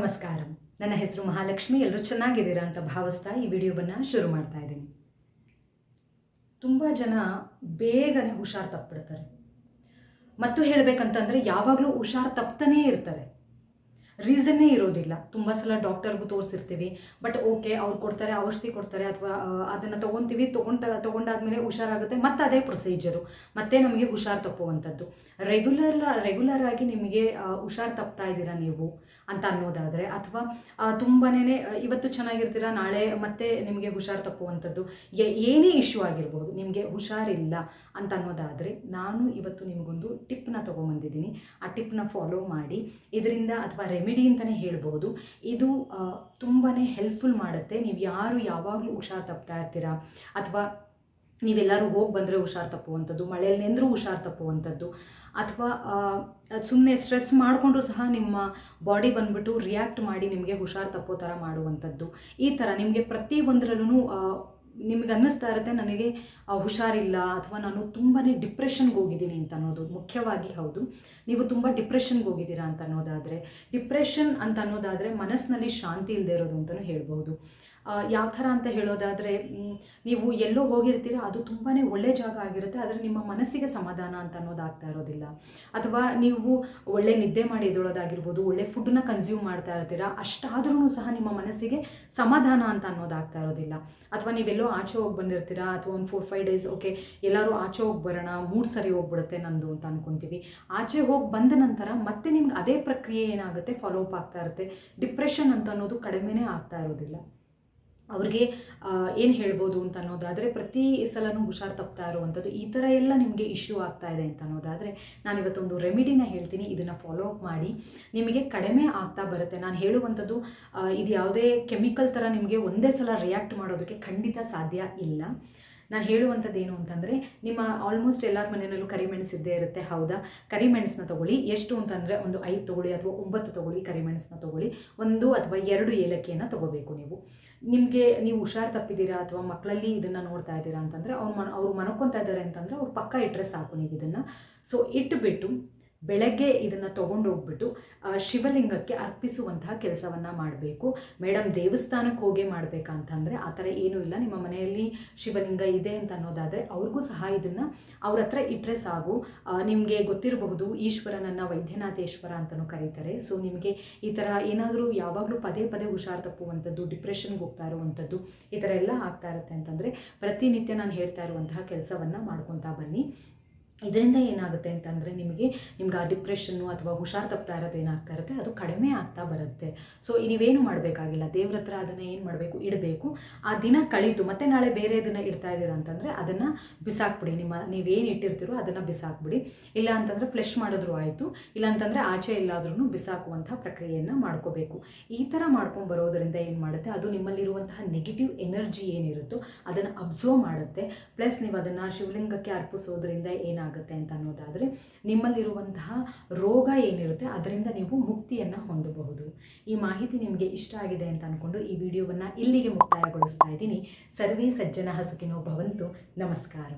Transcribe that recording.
ನಮಸ್ಕಾರ. ನನ್ನ ಹೆಸರು ಮಹಾಲಕ್ಷ್ಮಿ. ಎಲ್ಲರೂ ಚೆನ್ನಾಗಿದ್ದೀರಾ ಅಂತ ಭಾವಿಸ್ತಾ ಈ ವಿಡಿಯೋವನ್ನು ಶುರು ಮಾಡ್ತಾ ಇದ್ದೀನಿ. ತುಂಬ ಜನ ಬೇಗನೆ ಹುಷಾರು ತಪ್ಪಿಡ್ತಾರೆ ಮತ್ತು ಹೇಳಬೇಕಂತಂದರೆ ಯಾವಾಗಲೂ ಹುಷಾರು ತಪ್ತಾನೇ ಇರ್ತಾರೆ. ರೀಸನ್ನೇ ಇರೋದಿಲ್ಲ. ತುಂಬ ಸಲ ಡಾಕ್ಟರ್ಗೂ ತೋರಿಸಿರ್ತೀವಿ. ಬಟ್ ಓಕೆ ಅವ್ರು ಕೊಡ್ತಾರೆ, ಔಷಧಿ ಕೊಡ್ತಾರೆ ಅಥವಾ ಅದನ್ನು ತೊಗೊತೀವಿ, ತೊಗೊಂಡ, ತೊಗೊಂಡಾದ್ಮೇಲೆ ಹುಷಾರಾಗುತ್ತೆ. ಮತ್ತು ಅದೇ ಪ್ರೊಸೀಜರು ಮತ್ತೆ ನಮಗೆ ಹುಷಾರು ತಪ್ಪುವಂಥದ್ದು. ರೆಗ್ಯುಲರ್ ರೆಗ್ಯುಲರ್ ಆಗಿ ನಿಮಗೆ ಹುಷಾರು ತಪ್ತಾ ಇದ್ದೀರಾ ನೀವು ಅಂತ ಅನ್ನೋದಾದರೆ, ಅಥವಾ ತುಂಬಾ ಇವತ್ತು ಚೆನ್ನಾಗಿರ್ತೀರಾ, ನಾಳೆ ಮತ್ತೆ ನಿಮಗೆ ಹುಷಾರು ತಪ್ಪುವಂಥದ್ದು. ಏನೇ ಇಶ್ಯೂ ಆಗಿರ್ಬೋದು, ನಿಮಗೆ ಹುಷಾರಿಲ್ಲ ಅಂತ ಅನ್ನೋದಾದರೆ, ನಾನು ಇವತ್ತು ನಿಮಗೊಂದು ಟಿಪ್ನ ತೊಗೊಂಬಂದಿದ್ದೀನಿ. ಆ ಟಿಪ್ನ ಫಾಲೋ ಮಾಡಿ. ಇದರಿಂದ ಅಥವಾ ರೆಮಿಡಿ ಅಂತಲೇ ಹೇಳ್ಬೋದು. ಇದು ತುಂಬಾ ಹೆಲ್ಪ್ಫುಲ್ ಮಾಡುತ್ತೆ. ನೀವು ಯಾರು ಯಾವಾಗಲೂ ಹುಷಾರು ತಪ್ತಾ ಇರ್ತೀರಾ? ಅಥವಾ ನೀವೆಲ್ಲರೂ ಹೋಗಿ ಬಂದರೆ ಹುಷಾರು ತಪ್ಪುವಂಥದ್ದು, ಮಳೆಯಲ್ಲಿ ನೆಂದರೂ ಹುಷಾರು ತಪ್ಪುವಂಥದ್ದು, ಅಥವಾ ಸುಮ್ಮನೆ ಸ್ಟ್ರೆಸ್ ಮಾಡಿಕೊಂಡ್ರೂ ಸಹ ನಿಮ್ಮ ಬಾಡಿ ಬಂದುಬಿಟ್ಟು ರಿಯಾಕ್ಟ್ ಮಾಡಿ ನಿಮಗೆ ಹುಷಾರು ತಪ್ಪೋ ಥರ ಮಾಡುವಂಥದ್ದು. ಈ ಥರ ನಿಮಗೆ ಪ್ರತಿ ಒಂದರಲ್ಲೂ ನಿಮಗೆ ಅನ್ನಿಸ್ತಾ ಇರುತ್ತೆ, ನನಗೆ ಹುಷಾರಿಲ್ಲ, ಅಥವಾ ನಾನು ತುಂಬಾ ಡಿಪ್ರೆಷನ್ಗೆ ಹೋಗಿದ್ದೀನಿ ಅಂತ ಅನ್ನೋದು, ಮುಖ್ಯವಾಗಿ ಹೌದು. ನೀವು ತುಂಬ ಡಿಪ್ರೆಷನ್ಗೆ ಹೋಗಿದ್ದೀರಾ ಅಂತ ಅನ್ನೋದಾದರೆ, ಡಿಪ್ರೆಷನ್ ಅಂತ ಅನ್ನೋದಾದರೆ ಮನಸ್ಸಿನಲ್ಲಿ ಶಾಂತಿ ಇಲ್ಲದೆ ಇರೋದು ಅಂತಲೂ ಹೇಳ್ಬೋದು ಯಾವ ಥರ ಅಂತ ಹೇಳೋದಾದರೆ ನೀವು ಎಲ್ಲೋ ಹೋಗಿರ್ತೀರೋ, ಅದು ತುಂಬಾ ಒಳ್ಳೆ ಜಾಗ ಆಗಿರುತ್ತೆ, ಆದರೆ ನಿಮ್ಮ ಮನಸ್ಸಿಗೆ ಸಮಾಧಾನ ಅಂತ ಅನ್ನೋದಾಗ್ತಾ ಇರೋದಿಲ್ಲ. ಅಥವಾ ನೀವು ಒಳ್ಳೆ ನಿದ್ದೆ ಮಾಡಿ ಎದ್ದೊಳೋದಾಗಿರ್ಬೋದು, ಒಳ್ಳೆ ಫುಡ್ನ ಕನ್ಸ್ಯೂಮ್ ಮಾಡ್ತಾ ಇರ್ತೀರ ಅಷ್ಟಾದ್ರೂ ಸಹ ನಿಮ್ಮ ಮನಸ್ಸಿಗೆ ಸಮಾಧಾನ ಅಂತ ಅನ್ನೋದಾಗ್ತಾ ಇರೋದಿಲ್ಲ. ಅಥವಾ ನೀವೆಲ್ಲೋ ಆಚೆ ಹೋಗಿ ಬಂದಿರ್ತೀರಾ, ಅಥವಾ ಒಂದು ಫೋರ್ ಫೈವ್ ಡೇಸ್ ಓಕೆ ಎಲ್ಲರೂ ಆಚೆ ಹೋಗಿ ಬರೋಣ ಮೂರು ಸರಿ ಹೋಗ್ಬಿಡುತ್ತೆ ನಂದು ಅಂತ ಅನ್ಕೊತೀವಿ. ಆಚೆ ಹೋಗಿ ಬಂದ ನಂತರ ಮತ್ತೆ ನಿಮ್ಗೆ ಅದೇ ಪ್ರಕ್ರಿಯೆ ಏನಾಗುತ್ತೆ ಫಾಲೋ ಅಪ್ ಆಗ್ತಾ ಇರುತ್ತೆ. ಡಿಪ್ರೆಷನ್ ಅಂತ ಅನ್ನೋದು ಕಡಿಮೆನೇ ಆಗ್ತಾ ಇರೋದಿಲ್ಲ. ಅವ್ರಿಗೆ ಏನು ಹೇಳ್ಬೋದು ಅಂತ ಅನ್ನೋದಾದರೆ ಪ್ರತಿ ಸಲನೂ ಹುಷಾರು ತಪ್ತಾ ಇರುವಂಥದ್ದು ಈ ಥರ ಎಲ್ಲ ನಿಮಗೆ ಇಶ್ಯೂ ಆಗ್ತಾ ಇದೆ ಅಂತ ಅನ್ನೋದಾದರೆ ನಾನು ಇವತ್ತೊಂದು ರೆಮಿಡಿನ ಹೇಳ್ತೀನಿ, ಇದನ್ನು ಫಾಲೋ ಅಪ್ ಮಾಡಿ. ನಿಮಗೆ ಕಡಿಮೆ ಆಗ್ತಾ ಬರುತ್ತೆ. ನಾನು ಹೇಳುವಂಥದ್ದು ಇದು ಯಾವುದೇ ಕೆಮಿಕಲ್ ಥರ ನಿಮಗೆ ಒಂದೇ ಸಲ ರಿಯಾಕ್ಟ್ ಮಾಡೋದಕ್ಕೆ ಖಂಡಿತ ಸಾಧ್ಯ ಇಲ್ಲ. ನಾನು ಹೇಳುವಂಥದ್ದು ಏನು ಅಂತಂದರೆ, ನಿಮ್ಮ ಆಲ್ಮೋಸ್ಟ್ ಎಲ್ಲರ ಮನೆಯಲ್ಲೂ ಕರಿಮೆಣಸು ಇದ್ದೇ ಇರುತ್ತೆ, ಹೌದಾ? ಕರಿಮೆಣಸನ್ನ ತೊಗೊಳ್ಳಿ. ಎಷ್ಟು ಅಂತಂದರೆ, ಒಂದು ಐದು ತೊಗೊಳ್ಳಿ ಅಥವಾ ಒಂಬತ್ತು ತೊಗೊಳ್ಳಿ ಕರಿಮೆಣಸನ್ನ ತೊಗೊಳ್ಳಿ. ಒಂದು ಅಥವಾ ಎರಡು ಏಲಕ್ಕಿಯನ್ನು ತೊಗೋಬೇಕು ನೀವು. ನಿಮಗೆ ನೀವು ಹುಷಾರು ತಪ್ಪಿದ್ದೀರಾ ಅಥವಾ ಮಕ್ಕಳಲ್ಲಿ ಇದನ್ನು ನೋಡ್ತಾ ಇದ್ದೀರಾ ಅಂತಂದರೆ, ಅವ್ರು ಮನ ಅವ್ರು ಮನ್ಕೊತಾ ಇದ್ದಾರೆ ಅಂತಂದರೆ, ಅವ್ರು ಪಕ್ಕ ಇಟ್ಟರೆ ಸಾಕು ನೀವು ಇದನ್ನು. ಸೊ ಇಟ್ಬಿಟ್ಟು ಬೆಳಗ್ಗೆ ಇದನ್ನು ತೊಗೊಂಡು ಹೋಗ್ಬಿಟ್ಟು ಶಿವಲಿಂಗಕ್ಕೆ ಅರ್ಪಿಸುವಂತಹ ಕೆಲಸವನ್ನು ಮಾಡಬೇಕು. ಮೇಡಮ್ ದೇವಸ್ಥಾನಕ್ಕೆ ಹೋಗೇ ಮಾಡಬೇಕಂತಂದರೆ ಆ ಥರ ಏನೂ ಇಲ್ಲ. ನಿಮ್ಮ ಮನೆಯಲ್ಲಿ ಶಿವಲಿಂಗ ಇದೆ ಅಂತ ಅನ್ನೋದಾದರೆ ಅವ್ರಿಗೂ ಸಹ ಇದನ್ನು ಅವ್ರ ಹತ್ರ ಇಟ್ಟರೆ ಸಾಕು. ನಿಮಗೆ ಗೊತ್ತಿರಬಹುದು ಈಶ್ವರನನ್ನು ವೈದ್ಯನಾಥೇಶ್ವರ ಅಂತಲೂ ಕರೀತಾರೆ. ಸೊ ನಿಮಗೆ ಈ ಥರ ಏನಾದರೂ ಯಾವಾಗಲೂ ಪದೇ ಪದೇ ಹುಷಾರು ತಪ್ಪುವಂಥದ್ದು, ಡಿಪ್ರೆಷನ್ಗೆ ಹೋಗ್ತಾ ಇರುವಂಥದ್ದು, ಈ ಥರ ಎಲ್ಲ ಆಗ್ತಾ ಇರುತ್ತೆ ಅಂತಂದರೆ ಪ್ರತಿನಿತ್ಯ ನಾನು ಹೇಳ್ತಾ ಇರುವಂತಹ ಕೆಲಸವನ್ನು ಮಾಡ್ಕೊತಾ ಬನ್ನಿ. ಇದರಿಂದ ಏನಾಗುತ್ತೆ ಅಂತಂದರೆ ನಿಮಗೆ ನಿಮ್ಗೆ ಆ ಡಿಪ್ರೆಷನ್ನು ಅಥವಾ ಹುಷಾರು ತಪ್ತಾ ಇರೋದು ಏನಾಗ್ತಾ ಇರುತ್ತೆ? ಅದು ಕಡಿಮೆ ಆಗ್ತಾ ಬರುತ್ತೆ. ಸೊ ನೀವೇನು ಮಾಡಬೇಕಾಗಿಲ್ಲ. ದೇವ್ರ ಹತ್ರ ಅದನ್ನು ಏನು ಮಾಡಬೇಕು? ಇಡಬೇಕು. ಆ ದಿನ ಕಳೀತು. ಮತ್ತೆ ನಾಳೆ ಬೇರೆ ದಿನ ಇಡ್ತಾ ಇದ್ದೀರಾ ಅಂತಂದರೆ ಅದನ್ನು ಬಿಸಾಕ್ಬಿಡಿ. ನಿಮ್ಮ, ನೀವೇನು ಇಟ್ಟಿರ್ತೀರೋ ಅದನ್ನು ಬಿಸಾಕ್ಬಿಡಿ. ಇಲ್ಲ ಅಂತಂದರೆ ಫ್ಲೆಶ್ ಮಾಡಿದ್ರು ಆಯಿತು. ಇಲ್ಲ ಅಂತಂದರೆ ಆಚೆ ಎಲ್ಲಾದ್ರೂ ಬಿಸಾಕುವಂಥ ಪ್ರಕ್ರಿಯೆಯನ್ನು ಮಾಡ್ಕೋಬೇಕು. ಈ ಥರ ಮಾಡ್ಕೊಂಡು ಬರೋದರಿಂದ ಏನು ಮಾಡುತ್ತೆ? ಅದು ನಿಮ್ಮಲ್ಲಿರುವಂತಹ ನೆಗೆಟಿವ್ ಎನರ್ಜಿ ಏನಿರುತ್ತೋ ಅದನ್ನು ಅಬ್ಸರ್ವ್ ಮಾಡುತ್ತೆ. ಪ್ಲಸ್ ನೀವು ಅದನ್ನು ಶಿವಲಿಂಗಕ್ಕೆ ಅರ್ಪಿಸೋದ್ರಿಂದ ಏನಾಗುತ್ತೆ ಅಂತ ಅನ್ನೋದಾದರೆ ನಿಮ್ಮಲ್ಲಿರುವಂತಹ ರೋಗ ಏನಿರುತ್ತೆ ಅದರಿಂದ ನೀವು ಮುಕ್ತಿಯನ್ನು ಹೊಂದಬಹುದು. ಈ ಮಾಹಿತಿ ನಿಮಗೆ ಇಷ್ಟ ಆಗಿದೆ ಅಂತ ಅಂದ್ಕೊಂಡು ಈ ವಿಡಿಯೋವನ್ನು ಇಲ್ಲಿಗೆ ಮುಕ್ತಾಯಗೊಳಿಸ್ತಾ ಇದ್ದೀನಿ. ಸರ್ವೇ ಸಜ್ಜನ ಹಸುಕಿನೋ ಭವಂತು. ನಮಸ್ಕಾರ.